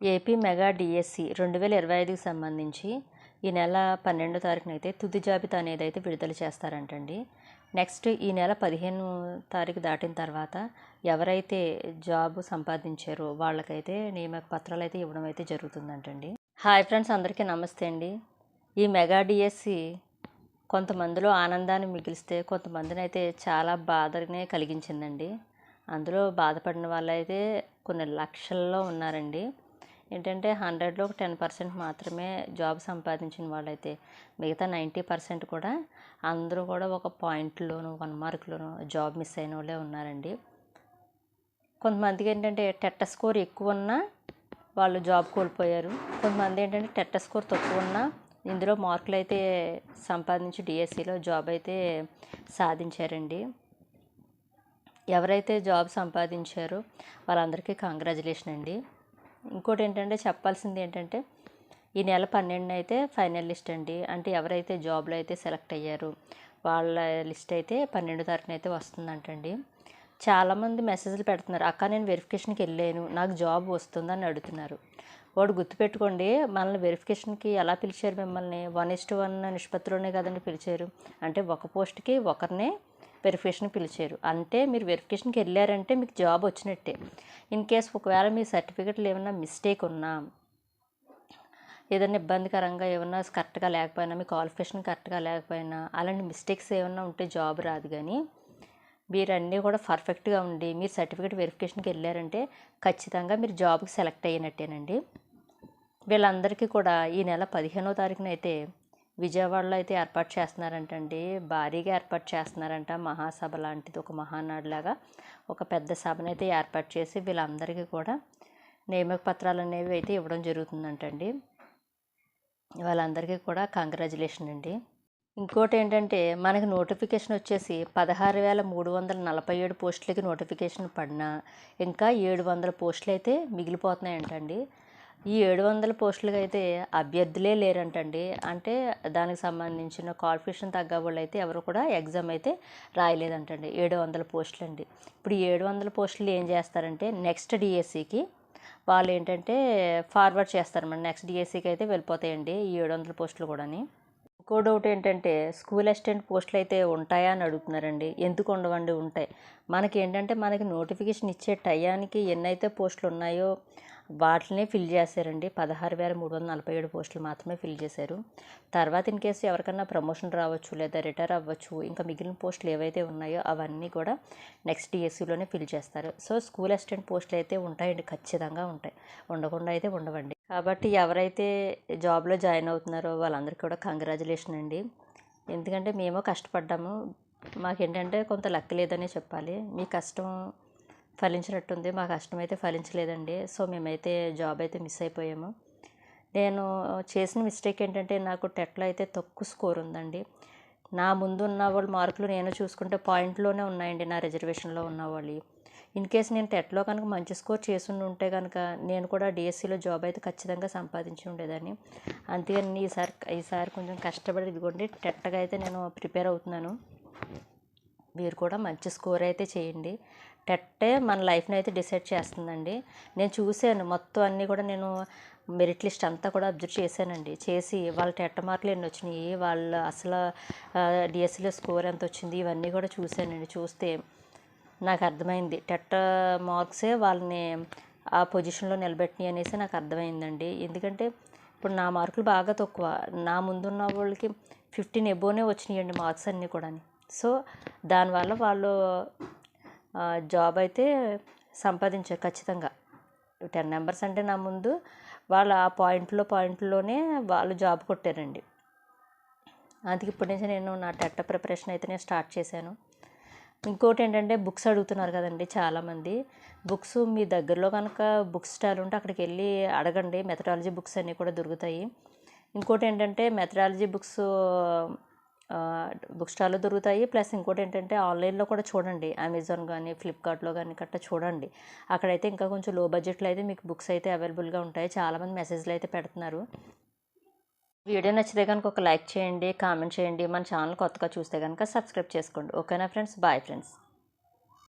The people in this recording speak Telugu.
ఏపీ మెగా డిఎస్సి రెండు వేల ఇరవై ఐదుకి సంబంధించి ఈ నెల పన్నెండో తారీఖున అయితే తుది జాబితా అనేది అయితే విడుదల చేస్తారంటండి. నెక్స్ట్ ఈ నెల పదిహేను తారీఖు దాటిన తర్వాత ఎవరైతే జాబ్ సంపాదించారో వాళ్ళకైతే నియామక పత్రాలు అయితే ఇవ్వడం అయితే జరుగుతుందంటండి. హాయ్ ఫ్రెండ్స్ అందరికీ నమస్తే అండి. ఈ మెగా డిఎస్సి కొంతమందిలో ఆనందాన్ని మిగిలిస్తే కొంతమందిని అయితే చాలా బాధనే కలిగించిందండి. అందులో బాధపడిన వాళ్ళైతే కొన్ని లక్షల్లో ఉన్నారండి. ఏంటంటే హండ్రెడ్లో ఒక టెన్ పర్సెంట్ మాత్రమే జాబ్ సంపాదించిన వాళ్ళైతే మిగతా నైంటీ పర్సెంట్ కూడా అందరూ కూడా ఒక పాయింట్లోనూ వన్ మార్క్లోనూ జాబ్ మిస్ అయిన వాళ్ళే ఉన్నారండి. కొంతమందికి ఏంటంటే టెట్ట స్కోర్ ఎక్కువ ఉన్నా వాళ్ళు జాబ్ కోల్పోయారు. కొంతమంది ఏంటంటే టెట్ట స్కోర్ తక్కువ ఉన్నా ఇందులో మార్కులు అయితే సంపాదించి డిఎస్సిలో జాబ్ అయితే సాధించారండి. ఎవరైతే జాబ్ సంపాదించారో వాళ్ళందరికీ కంగ్రాచులేషన్ అండి. ఇంకోటి ఏంటంటే చెప్పాల్సింది ఏంటంటే ఈ నెల పన్నెండున అయితే ఫైనల్ లిస్ట్ అండి. అంటే ఎవరైతే జాబ్లో అయితే సెలెక్ట్ అయ్యారు వాళ్ళ లిస్ట్ అయితే పన్నెండు తారీఖున అయితే వస్తుందంటండి. చాలామంది మెసేజ్లు పెడుతున్నారు అక్క నేను వెరిఫికేషన్కి వెళ్ళాను నాకు జాబ్ వస్తుందని అడుగుతున్నారు. వాడు గుర్తుపెట్టుకోండి మనల్ని వెరిఫికేషన్కి ఎలా పిలిచారు మిమ్మల్ని? వన్ ఇస్ టు వన్ నిష్పత్తిలోనే కదండి పిలిచారు. అంటే ఒక పోస్ట్కి ఒకరినే వెరిఫికేషన్ పిలిచారు. అంటే మీరు వెరిఫికేషన్కి వెళ్ళారంటే మీకు జాబ్ వచ్చినట్టే. ఇన్ కేస్ ఒకవేళ మీ సర్టిఫికెట్లు ఏమైనా మిస్టేక్ ఉన్నా ఏదైనా ఇబ్బందికరంగా ఏమన్నా కరెక్ట్గా లేకపోయినా మీ క్వాలిఫికేషన్ కరెక్ట్గా లేకపోయినా అలాంటి మిస్టేక్స్ ఏమైనా ఉంటే జాబ్ రాదు కానీ మీరు అన్నీ కూడా పర్ఫెక్ట్గా ఉండి మీరు సర్టిఫికేట్ వెరిఫికేషన్కి వెళ్ళారంటే ఖచ్చితంగా మీరు జాబ్కి సెలెక్ట్ అయినట్టేనండి వీళ్ళందరికీ కూడా ఈ నెల పదిహేనో తారీఖున అయితే విజయవాడలో అయితే ఏర్పాటు చేస్తున్నారంటండి. భారీగా ఏర్పాటు చేస్తున్నారంట మహాసభ లాంటిది. ఒక మహానాడులాగా ఒక పెద్ద సభను అయితే ఏర్పాటు చేసి వీళ్ళందరికీ కూడా నియామక పత్రాలు అనేవి అయితే ఇవ్వడం జరుగుతుందంటండి. వాళ్ళందరికీ కూడా కంగ్రాచులేషన్ అండి. ఇంకోటి ఏంటంటే మనకి నోటిఫికేషన్ వచ్చేసి పదహారు వేల మూడు వందల నలభై ఏడు పోస్టులకి నోటిఫికేషన్ పడినా ఇంకా ఏడు వందల పోస్టులు అయితే మిగిలిపోతున్నాయంటండి. ఈ ఏడు వందల పోస్టులకు అయితే అభ్యర్థులే లేరంటండి. అంటే దానికి సంబంధించిన క్వాలిఫికేషన్ తగ్గ వాళ్ళు అయితే ఎవరు కూడా ఎగ్జామ్ అయితే రాయలేదంటండి. ఏడు వందల పోస్టులు అండి ఇప్పుడు ఏడు వందల పోస్టులు ఏం చేస్తారంటే నెక్స్ట్ డిఎస్సికి వాళ్ళు ఏంటంటే ఫార్వర్డ్ చేస్తారన్నమాట నెక్స్ట్ డిఎస్సికి అయితే వెళ్ళిపోతాయండి ఈ ఏడు వందల పోస్టులు కూడాని. ఇంకో డౌట్ ఏంటంటే స్కూల్ అసిస్టెంట్ పోస్టులు అయితే ఉంటాయా అని అడుగుతున్నారండి. ఎందుకు ఉండవండి? ఉంటాయి. మనకి ఏంటంటే మనకి నోటిఫికేషన్ ఇచ్చే టయానికి ఎన్నైతే పోస్టులు ఉన్నాయో వాటినే ఫిల్ చేశారండి. పదహారు వేల మూడు వందల నలభై ఏడు పోస్టులు మాత్రమే ఫిల్ చేశారు. తర్వాత ఇన్ కేసు ఎవరికన్నా ప్రమోషన్ రావచ్చు లేదా రిటైర్ అవ్వచ్చు ఇంకా మిగిలిన పోస్టులు ఏవైతే ఉన్నాయో అవన్నీ కూడా నెక్స్ట్ డిఎస్సిలోనే ఫిల్ చేస్తారు. సో స్కూల్ అసిస్టెంట్ పోస్టులు అయితే ఉంటాయండి ఖచ్చితంగా ఉంటాయి. ఉండకుండా అయితే ఉండవండి. కాబట్టి ఎవరైతే జాబ్లో జాయిన్ అవుతున్నారో వాళ్ళందరికీ కూడా కంగ్రాచులేషన్ అండి. ఎందుకంటే మేము కష్టపడ్డాము. మాకేంటంటే కొంత లెక్క లేదనే చెప్పాలి. మీ కష్టం ఫలించినట్టుంది. మా కష్టం అయితే ఫలించలేదండి. సో మేమైతే జాబ్ అయితే మిస్ అయిపోయాము. నేను చేసిన మిస్టేక్ ఏంటంటే నాకు టెట్లో అయితే తక్కువ స్కోర్ ఉందండి. నా ముందు ఉన్న వాళ్ళ మార్కులు నేను చూసుకుంటే పాయింట్లోనే ఉన్నాయండి నా రిజర్వేషన్లో ఉన్న వాళ్ళు. ఇన్ కేస్ నేను టెట్లో కనుక మంచి స్కోర్ చేసి ఉంటే కనుక నేను కూడా డిఎస్సిలో జాబ్ అయితే ఖచ్చితంగా సంపాదించి ఉండేదాన్ని. అందుకని ఈసారి ఈసారి కొంచెం కష్టపడి ఇదిగోండి టెట్గా అయితే నేను ప్రిపేర్ అవుతున్నాను. మీరు కూడా మంచి స్కోర్ అయితే చేయండి. టెట్టే మన లైఫ్ని అయితే డిసైడ్ చేస్తుందండి. నేను చూశాను. మొత్తం అన్నీ కూడా నేను మెరిట్ లిస్ట్ అంతా కూడా అబ్జర్వ్ చేశానండి. చేసి వాళ్ళ టెట్ట మార్కులు ఎన్ని వచ్చినాయి వాళ్ళ అసలు డిఎస్సిలో స్కోర్ ఎంత వచ్చింది ఇవన్నీ కూడా చూశానండి. చూస్తే నాకు అర్థమైంది. టెట్ట మార్క్సే వాళ్ళని ఆ పొజిషన్లో నిలబెట్టినాయి అనేసి నాకు అర్థమైందండి. ఎందుకంటే ఇప్పుడు నా మార్కులు బాగా తక్కువ. నా ముందున్న వాళ్ళకి ఫిఫ్టీన్ ఎబోనే వచ్చినాయండి మార్క్స్ అన్నీ కూడా సో దానివల్ల వాళ్ళు జాబ్ అయితే సంపాదించారు ఖచ్చితంగా. టెన్ మెంబర్స్ అంటే నా ముందు వాళ్ళు ఆ పాయింట్లో పాయింట్లోనే వాళ్ళు జాబ్ కొట్టారండి. అందుకే ఇప్పటి నుంచి నేను నా టెట్ ప్రిపరేషన్ అయితే నేను స్టార్ట్ చేశాను. ఇంకోటి ఏంటంటే బుక్స్ అడుగుతున్నారు కదండి చాలామంది. బుక్స్ మీ దగ్గరలో కనుక బుక్ స్టాల్ ఉంటే అక్కడికి వెళ్ళి అడగండి. మెథడాలజీ బుక్స్ అన్నీ కూడా దొరుకుతాయి. ఇంకోటి ఏంటంటే మెథడాలజీ బుక్స్ బుక్ స్టాల్లో దొరుకుతాయి. ప్లస్ ఇంకోటి ఏంటంటే ఆన్లైన్లో కూడా చూడండి. అమెజాన్ కానీ ఫ్లిప్కార్ట్లో కానీ కట్ట చూడండి. అక్కడైతే ఇంకా కొంచెం లో బడ్జెట్లో అయితే మీకు బుక్స్ అయితే అవైలబుల్గా ఉంటాయి. చాలామంది మెసేజ్లు అయితే పెడుతున్నారు. వీడియో నచ్చితే కనుక ఒక లైక్ చేయండి కామెంట్ చేయండి. మన ఛానల్ కొత్తగా చూస్తే కనుక సబ్స్క్రైబ్ చేసుకోండి. ఓకేనా ఫ్రెండ్స్? Bye friends.